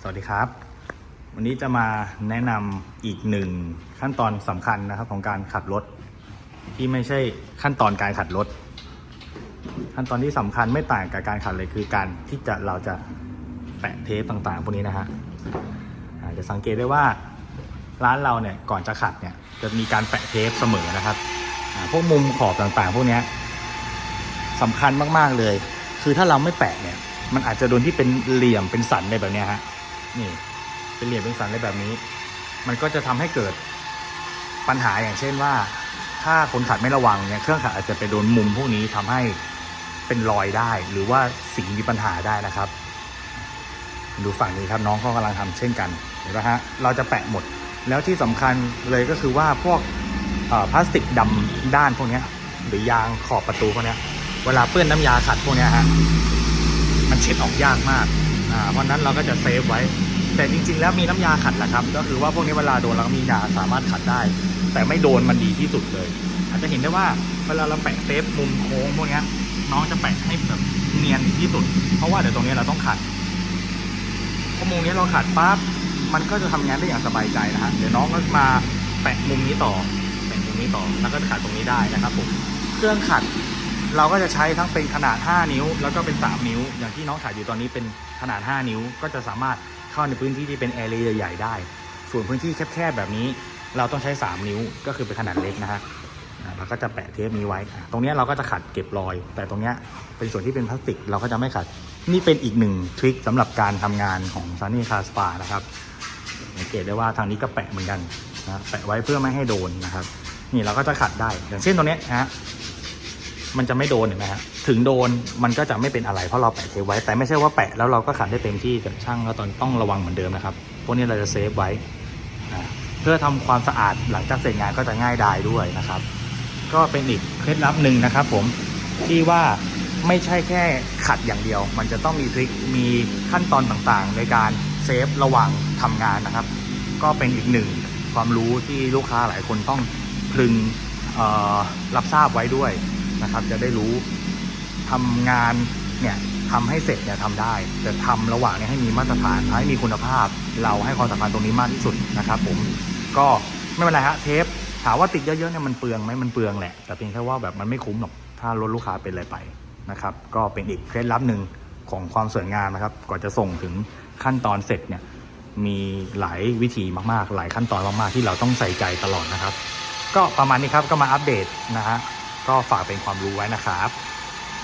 สวัสดีครับ วันนี้จะมาแนะนำอีกหนึ่งขั้นตอนสำคัญนะครับของการขัดรถ ที่ไม่ใช่ขั้นตอนการขัดรถ ขั้นตอนที่สำคัญไม่ต่างกับการขัดเลยคือการที่จะเราจะแปะเทปต่างๆพวกนี้นะฮะจะสังเกตได้ว่าร้านเราเนี่ยก่อนจะขัดเนี่ยจะมีการแปะเทปเสมอนะครับพวกมุมขอบต่างๆ พวกนี้สำคัญมากๆเลย คือถ้าเราไม่แปะเนี่ย มันอาจจะโดนที่เป็นเหลี่ยมเป็นสันในแบบนี้ฮะนี่เป็นเหลี่ยมเป็นสันในแบบนี้ มันก็จะทำให้เกิดปัญหาอย่างเช่นว่า ถ้าคนขัดไม่ระวังเนี่ยเครื่องขัดอาจจะไปโดนมุมพวกนี้ทำให้เป็นรอยได้ หรือว่าสีมีปัญหาได้นะครับ ดูฝั่งนี้ครับน้องเขากำลังทำเช่นกันเห็นไหมฮะเราจะแปะหมด แล้วที่สำคัญเลยก็คือว่าพวกพลาสติกดำด้านพวกนี้หรือยางขอบประตูพวกนี้เวลาเปื้อนน้ำยาขัดพวกนี้ฮะ มันเช็ดออกยากมากอ่าเพราะนั้นเราก็จะเซฟไว้ แต่จริง ๆ แล้วมีน้ำยาขัดแหละครับ ก็คือว่าพวกนี้เวลาโดนแล้วก็มียาสามารถขัดได้ แต่ไม่โดนมันดีที่สุดเลย อาจจะเห็นได้ว่าเวลาเราแปะเซฟมุมโค้งพวกนี้น้องจะแปะให้แบบเนียนที่สุด เพราะว่าเดี๋ยวตรงนี้เราต้องขัดพอมุมนี้เราขัดปั๊บมันก็จะทำงานได้อย่างสบายใจนะฮะเดี๋ยวน้องก็มาแปะมุมนี้ต่อแปะมุมนี้ต่อแล้วก็ขัดตรงนี้ได้นะครับผมเครื่องขัด เราก็จะใช้ทั้งเป็นขนาด 5 นิ้ว แล้วก็เป็น 3 นิ้ว อย่างที่น้องถ่ายอยู่ตอนนี้เป็นขนาด 5 นิ้ว ก็จะสามารถเข้าในพื้นที่ที่เป็นแอเรียใหญ่ได้ ส่วนพื้นที่แคบๆแบบนี้ เราต้องใช้ 3 นิ้ว ก็คือเป็นขนาดเล็กนะฮะเราก็จะแปะเทปนี้ไว้ ตรงนี้เราก็จะขัดเก็บรอย แต่ตรงนี้เป็นส่วนที่เป็นพลาสติก เราก็จะไม่ขัด นี่เป็นอีกหนึ่งทริคสำหรับการทำงานของ Sunny Car Spa นะครับสังเกตได้ว่าทางนี้ก็แปะเหมือนกันนะแปะไว้เพื่อไม่ให้โดนนะครับ นี่เราก็จะขัดได้ อย่างเช่นตรงนี้นะฮะ มันจะไม่โดนเห็นไหมฮะถึงโดนมันก็จะไม่เป็นอะไรเพราะเราแปะเทปไว้ แต่ไม่ใช่ว่าแปะแล้วเราก็ขัดได้เต็มที่แต่ช่างก็ตอนต้องระวังเหมือนเดิมนะครับ พวกนี้เราจะเซฟไว้นะเพื่อทำความสะอาดหลังจากเสร็จงานก็จะง่ายดายด้วยนะครับ ก็เป็นอีกเคล็ดลับหนึ่งนะครับ ผมที่ว่าไม่ใช่แค่ขัดอย่างเดียว มันจะต้องมีทริค มีขั้นตอนต่างๆ ในการเซฟระหว่างทำงานนะครับ ก็เป็นอีกหนึ่งความรู้ที่ลูกค้าหลายคนต้องพึงรับทราบไว้ด้วย นะครับ จะได้รู้ทำงานเนี่ยทำให้เสร็จเนี่ยทำได้แต่ทำระหว่างเนี้ให้มีมาตรฐานให้มีคุณภาพ เราให้ความสำคัญตรงนี้มากที่สุดนะครับผมก็ไม่เป็นไรฮะเทปถามว่าติดเยอะๆเนี่ยมันเปลืองไหมมันเปลืองแหละ แต่เพียงแค่ว่าแบบมันไม่คุ้มหรอกถ้ารถลูกค้าเป็นอะไรไปนะครับ ก็เป็นอีกเคล็ดลับหนึ่งของความสวยงามนะครับก่อนจะส่งถึงขั้นตอนเสร็จเนี่ยมีหลายวิธีมากๆ หลายขั้นตอนมากๆที่เราต้องใส่ใจตลอดนะครับ ก็ประมาณนี้ครับก็มาอัปเดตนะฮะ ก็ฝากเป็นความรู้ไว้นะครับ